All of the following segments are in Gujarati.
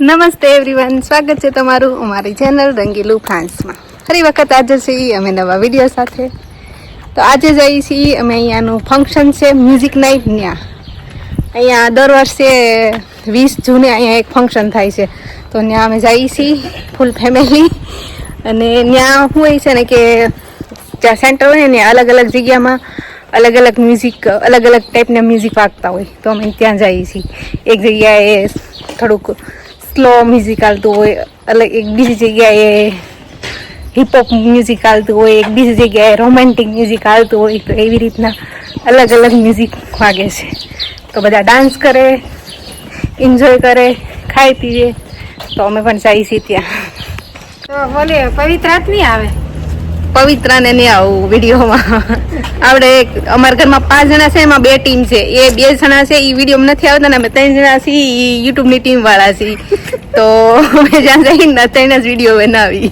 નમસ્તે એવરીવન સ્વાગત છે તમારું અમારી ચેનલ રંગીલું ફ્રાન્સમાં ફરી વખત આજે છીએ અમે નવા વીડિયો સાથે. તો આજે જઈએ છીએ અમે અહીંયાનું ફંક્શન છે મ્યુઝિક નાઇટ ત્યાં અહીંયા દર વર્ષે વીસ જૂને અહીંયા એક ફંક્શન થાય છે. તો ત્યાં અમે જઈએ છીએ ફૂલ ફેમિલી અને ત્યાં શું હોય છે ને કે જ્યાં સેન્ટર હોય ને ત્યાં અલગ અલગ જગ્યામાં અલગ અલગ મ્યુઝિક અલગ અલગ ટાઈપના મ્યુઝિક વાગતા હોય. તો અમે ત્યાં જઈએ છીએ. એક જગ્યાએ થોડુંક સ્લો મ્યુઝિક ચાલતું હોય અલગ એક બીજી જગ્યાએ હિપહોપ મ્યુઝિક ચાલતું હોય એક બીજી જગ્યાએ રોમેન્ટિક મ્યુઝિક ચાલતું હોય તો એવી રીતના અલગ અલગ મ્યુઝિક વાગે છે. તો બધા ડાન્સ કરે એન્જોય કરે, ખાઈ પીએ, તો અમે પણ જઈએ છીએ ત્યાં. તો બોલીએ, પવિત્ર હાથ નહીં આવે. પવિત્રાને નહીં આવું વિડીયોમાં. આપણે એક અમારા ઘરમાં પાંચ જણા છે એમાં બે ટીમ છે. એ બે જણા છે એ વીડિયો નથી આવતા ને અમે ત્રણ જણા છીએ એ યુટ્યુબની ટીમ વાળા છીએ. તો અમે જ્યાં જઈને ત્રણ જ વીડિયો બનાવી.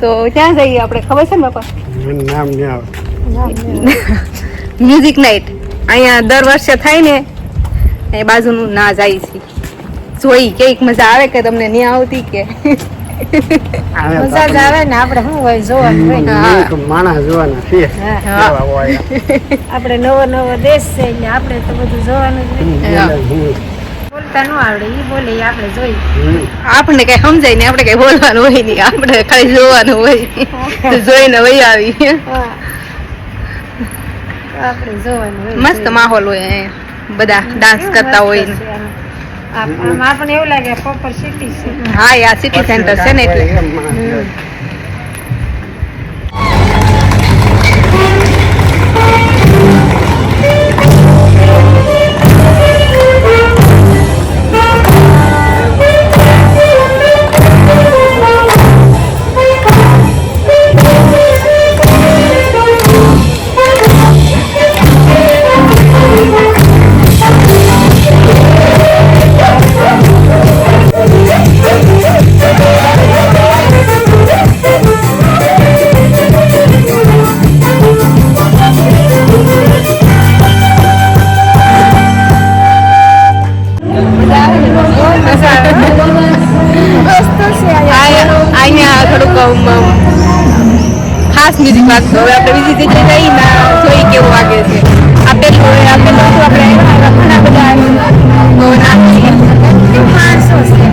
તો ક્યાં જઈએ આપણે. ખબર છે ને બાપા? નામ મ્યુઝિક નાઇટ અહીંયા દર વર્ષે થાય ને એ બાજુનું ના જાય છે. જોઈ કેક મજા આવે કે તમને નહીં આવતી કે? મજા જ આવે ને આપણે શું હોય જોવાનું હોય હા. એક માણસ જોવાના છે. હા. કેવા હોય. આપણે નવો નવો દેશ છે એટલે આપણે તો બધું જોવાનું જ હોય હા. હમ. બોલતા ન આવડે ઈ બોલે આપણે જોઈ. હમ. કઈ સમજાય નહીં આપણે કઈ બોલવાનું હોય નહીં. આપણે ખાલી જોવાનું હોય. જોઈને વહી આવી. આપણે જોવાનું હોય મસ્ત માહોલ હોય બધા ડાન્સ કરતા હોય ને. આમ પણ એવું લાગે પ્રોપર સિટી છે. હા યા સિટી સેન્ટર છે ને એટલે. આમ, આમ, ખાસ મ્યુઝિક વાગતું હવે આપણે બીજી જગ્યાએ જઈને જોઈ કેવું વાગે છે આપેલું હોય આપેલું હતું આપણે આવ્યા ઘણા બધા તો નાચીએ. માણસો છે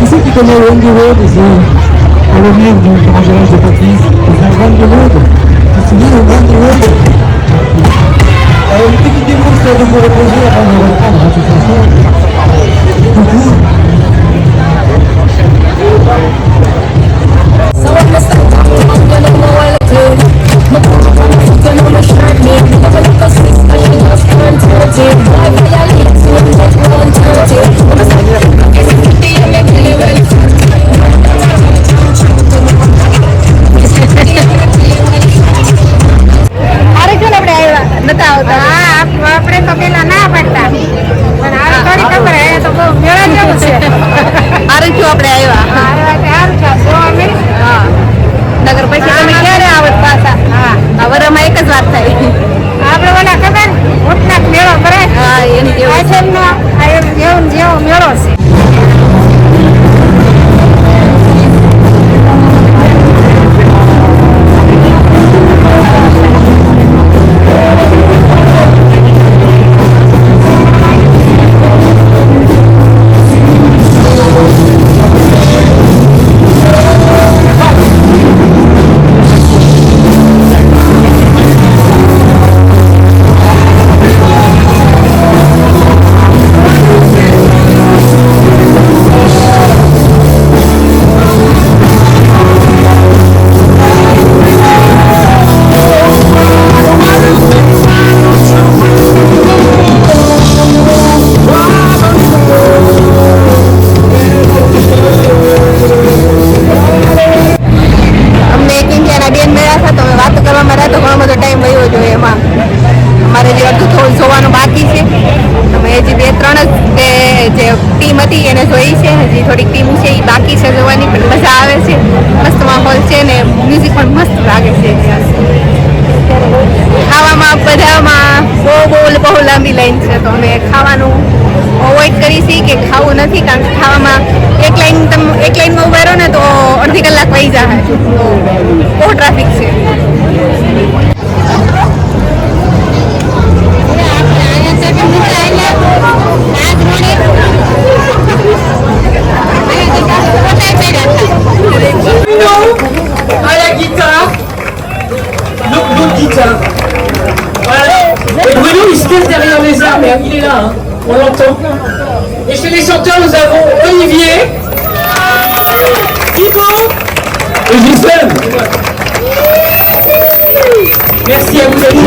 Ici qui connaît Wendy Road ici, Kita di reposi હતી એને જોઈ છે, હજી થોડીક ટીમ છે એ બાકી છે જોવાની, પણ મજા આવે છે. મસ્ત માહોલ છે ને મ્યુઝિક પણ મસ્ત લાગે છે ખાવામાં, બધામાં બહુ બહુ બહુ લાંબી લાઈન છે, તો અમે ખાવાનું અવોઈડ કરી છીએ કે ખાવું નથી, કારણ કે ખાવામાં એક લાઈન તમે, એક લાઈનમાં ઊભા રહો ને તો અડધી કલાક વહી જાય. તો બહુ ટ્રાફિક છે. Et Bruno, il se cache derrière les arbres. hein. Il est là, hein. on l'entend. Et chez les chanteurs, nous avons Olivier, Thibaut et Gisèle. Merci à vous d'être.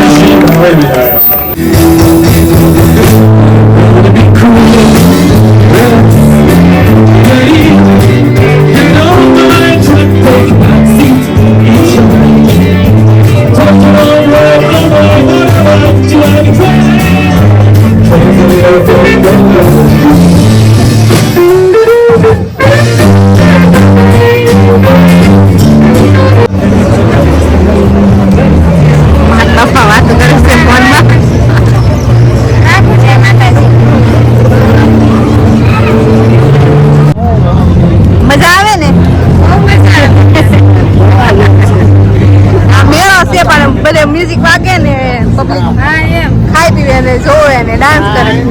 જોવે ને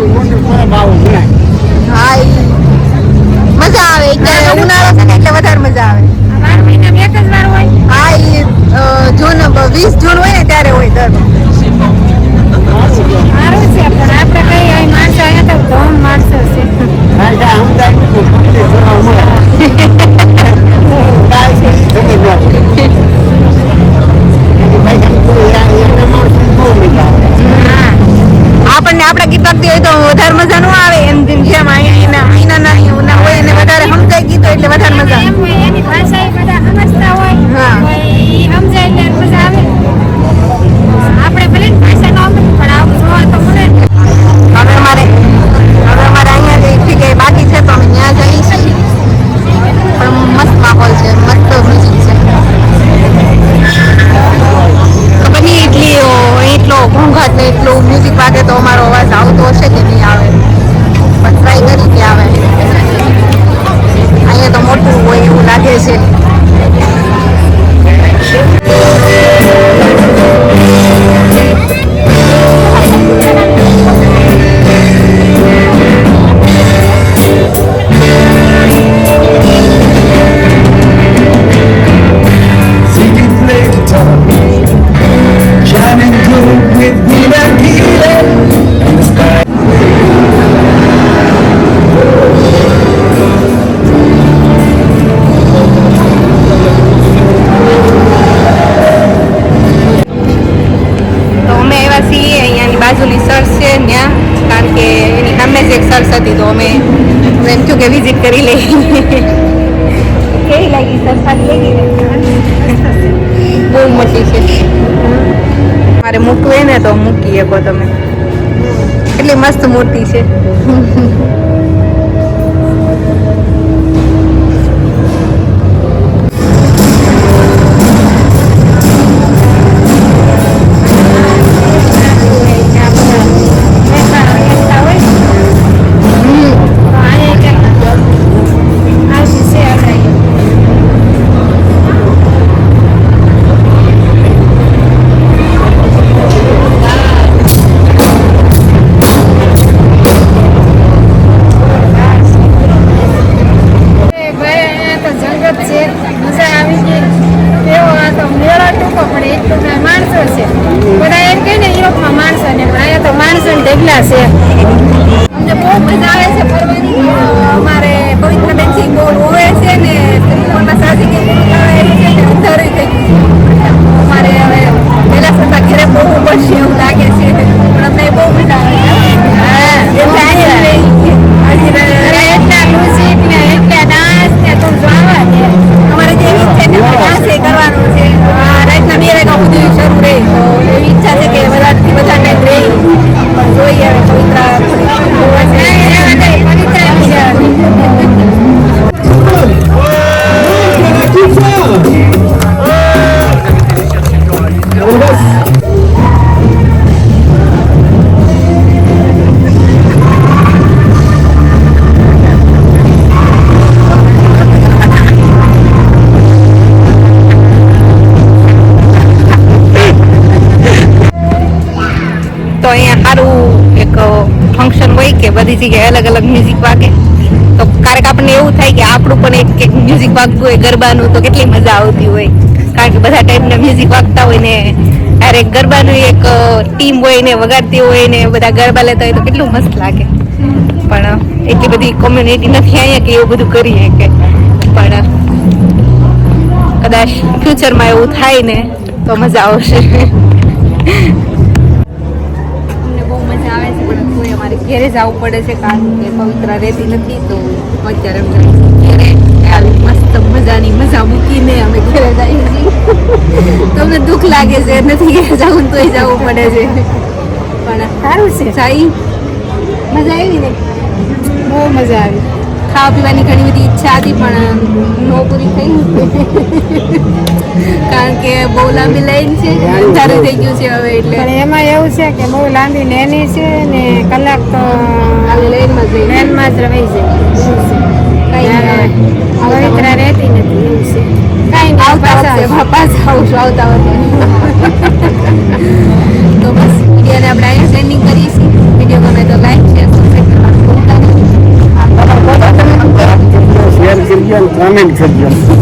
બહુ મોટી છે. મારે મૂકવું એને ને તો મૂકી શકો તમે. એટલી મસ્ત મૂર્તિ છે. છે. મજા આવી ગઈ. એવો આ તો મેળો ટૂંકો, પણ એટલું કાંઈ માણસો છે. બધા એમ કહે ને યુરોપમાં માણસો ને, પણ અહીંયા તો માણસો ને ઢગલા છે. અમને બહુ મજા આવે છે ફરવાની. અમારે પવિત્ર બેનજી બહુ હોવે છે ને ત્રિકોણના સાસી કે અમારે હવે પહેલા કરતા ઘરે બહુ પડશે એવું લાગે છે. કે બધી જગ્યાએ અલગ અલગ મ્યુઝિક વાગે. તો ક્યારેક આપણને એવું થાય કે આપણું પણ એક મ્યુઝિક વાગતું હોય, ગરબાનું, તો કેટલી મજા આવતી હોય. કારણ કે બધા ટાઈપના મ્યુઝિક વાગતા હોય ને, અરે ગરબાનું એક ટીમ હોય ને, વગાડતી હોય ને, બધા ગરબા લેતા હોય તો કેટલું મસ્ત લાગે. પણ એટલી બધી કોમ્યુનિટી નથી અહીંયા કે એવું બધું કરીએ કે પણ કદાચ ફ્યુચરમાં એવું થાય ને, તો મજા આવશે. ઘેરે જવું પડે છે કારણ કે પવિત્ર રહેતી નથી તો અત્યારે અમે ઘેરે આવી મસ્ત મજાની મજા મૂકીને અમે ઘેરે જઈએ છીએ. તમને દુઃખ લાગે છે નથી ઘેરે જવું તોય જવું પડે છે. પણ સારું છે. સાઈ મજા આવી ને? બહુ મજા આવી. ખાવા પીવાની ઘણી બધી ઈચ્છા હતી પણ નો પૂરી થઈ. કારણ કે બહુ લાંબી લાઈન છે અંધારું થઈ ગયું છે હવે એટલે. પણ એમાં એવું છે કે બહુ લાંબી નેની છે ને કલાક તો આવી લાઈનમાં જ ટ્રેનમાં જ રહી જાય. કઈ પવિત્ર રહેતી નથી એવું છે. કાંઈ આવતા પાછા આવતા. It's a.